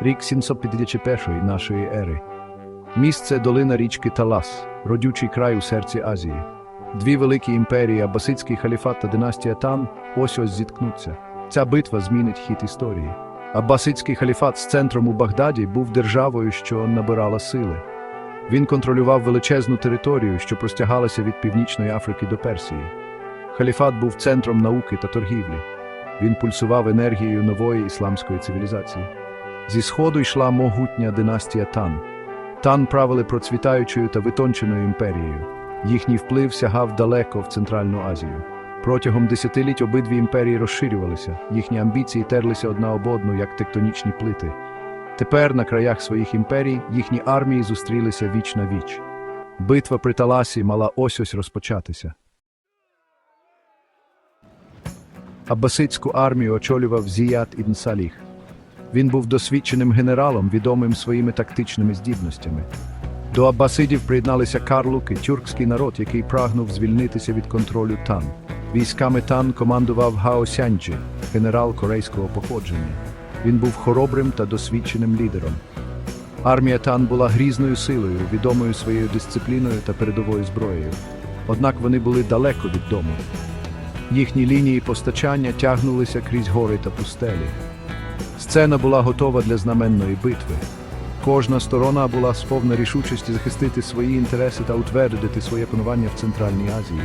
Рік 751 нашої ери. Місце долина річки Талас, родючий край у серці Азії. Дві великі імперії, Аббасидський халіфат та династія Тан, ось ось зіткнуться. Ця битва змінить хід історії. Аббасидський халіфат з центром у Багдаді був державою, що набирала сили. Він контролював величезну територію, що простягалася від Північної Африки до Персії. Халіфат був центром науки та торгівлі. Він пульсував енергією нової ісламської цивілізації. Зі сходу йшла могутня династія Тан. Тан правили процвітаючою та витонченою імперією. Їхній вплив сягав далеко в Центральну Азію. Протягом десятиліть обидві імперії розширювалися, їхні амбіції терлися одна об одну, як тектонічні плити. Тепер на краях своїх імперій їхні армії зустрілися віч на віч. Битва при Таласі мала ось ось розпочатися. Аббасидську армію очолював Зіят ібн Саліх. Він був досвідченим генералом, відомим своїми тактичними здібностями. До Аббасидів приєдналися карлуки, тюркський народ, який прагнув звільнитися від контролю Тан. Військами Тан командував Гао Сянджі, генерал корейського походження. Він був хоробрим та досвідченим лідером. Армія Тан була грізною силою, відомою своєю дисципліною та передовою зброєю. Однак вони були далеко від дому. Їхні лінії постачання тягнулися крізь гори та пустелі. Сцена була готова для знаменної битви. Кожна сторона була сповна рішучості захистити свої інтереси та утвердити своє панування в Центральній Азії.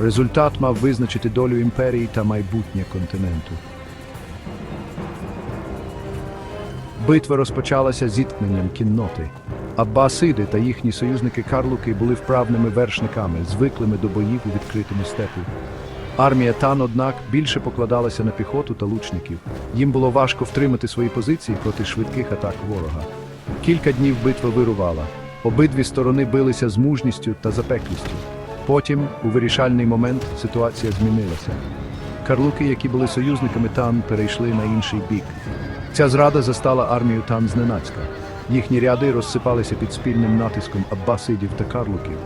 Результат мав визначити долю імперії та майбутнє континенту. Битва розпочалася зіткненням кінноти. Аббасиди та їхні союзники Карлуки були вправними вершниками, звиклими до боїв у відкритому степу. Армія Тан, однак, більше покладалася на піхоту та лучників. Їм було важко втримати свої позиції проти швидких атак ворога. Кілька днів битва вирувала. Обидві сторони билися з мужністю та запеклістю. Потім, у вирішальний момент, ситуація змінилася. Карлуки, які були союзниками Тан, перейшли на інший бік. Ця зрада застала армію Тан зненацька. Їхні ряди розсипалися під спільним натиском аббасидів та карлуків.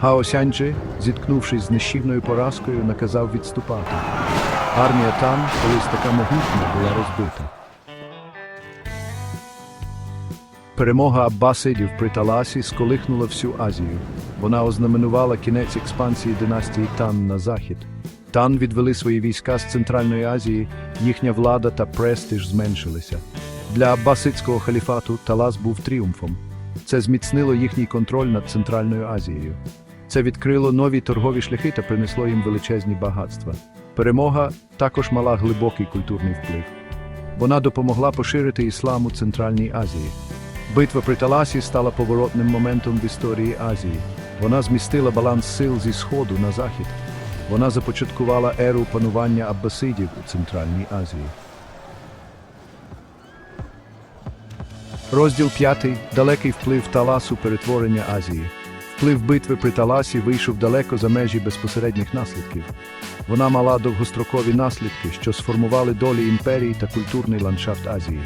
Гаосянджи, зіткнувшись з нищівною поразкою, наказав відступати. Армія Тан, колись така могутня, була розбита. Перемога Аббасидів при Таласі сколихнула всю Азію. Вона ознаменувала кінець експансії династії Тан на захід. Тан відвели свої війська з Центральної Азії, їхня влада та престиж зменшилися. Для Аббасидського халіфату Талас був тріумфом. Це зміцнило їхній контроль над Центральною Азією. Це відкрило нові торгові шляхи та принесло їм величезні багатства. Перемога також мала глибокий культурний вплив. Вона допомогла поширити іслам у Центральній Азії. Битва при Таласі стала поворотним моментом в історії Азії. Вона змістила баланс сил зі сходу на захід. Вона започаткувала еру панування аббасидів у Центральній Азії. Розділ 5. Далекий вплив Таласу перетворення Азії. Вплив битви при Таласі вийшов далеко за межі безпосередніх наслідків. Вона мала довгострокові наслідки, що сформували долі імперії та культурний ландшафт Азії.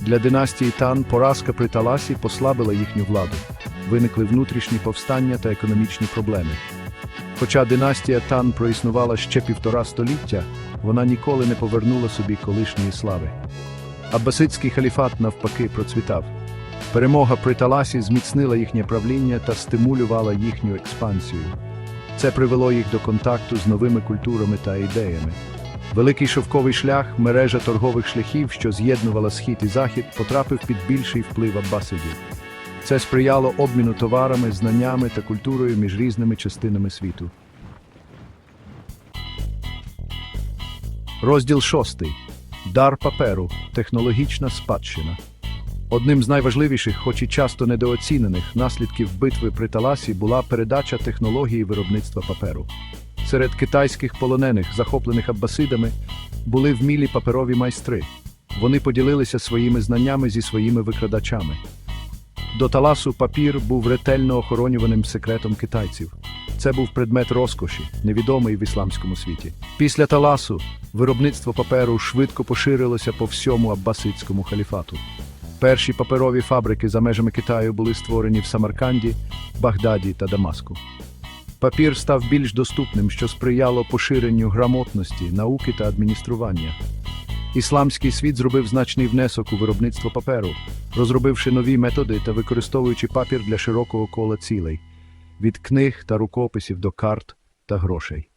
Для династії Тан поразка при Таласі послабила їхню владу. Виникли внутрішні повстання та економічні проблеми. Хоча династія Тан проіснувала ще півтора століття, вона ніколи не повернула собі колишньої слави. Аббасидський халіфат навпаки процвітав. Перемога при Таласі зміцнила їхнє правління та стимулювала їхню експансію. Це привело їх до контакту з новими культурами та ідеями. Великий шовковий шлях, мережа торгових шляхів, що з'єднувала схід і захід, потрапив під більший вплив аббасидів. Це сприяло обміну товарами, знаннями та культурою між різними частинами світу. Розділ 6. Дар паперу. Технологічна спадщина. Одним з найважливіших, хоч і часто недооцінених, наслідків битви при Таласі була передача технології виробництва паперу. Серед китайських полонених, захоплених аббасидами, були вмілі паперові майстри. Вони поділилися своїми знаннями зі своїми викрадачами. До Таласу папір був ретельно охоронюваним секретом китайців. Це був предмет розкоші, невідомий в ісламському світі. Після Таласу виробництво паперу швидко поширилося по всьому аббасидському халіфату. Перші паперові фабрики за межами Китаю були створені в Самарканді, Багдаді та Дамаску. Папір став більш доступним, що сприяло поширенню грамотності, науки та адміністрування. Ісламський світ зробив значний внесок у виробництво паперу, розробивши нові методи та використовуючи папір для широкого кола цілей від книг та рукописів до карт та грошей.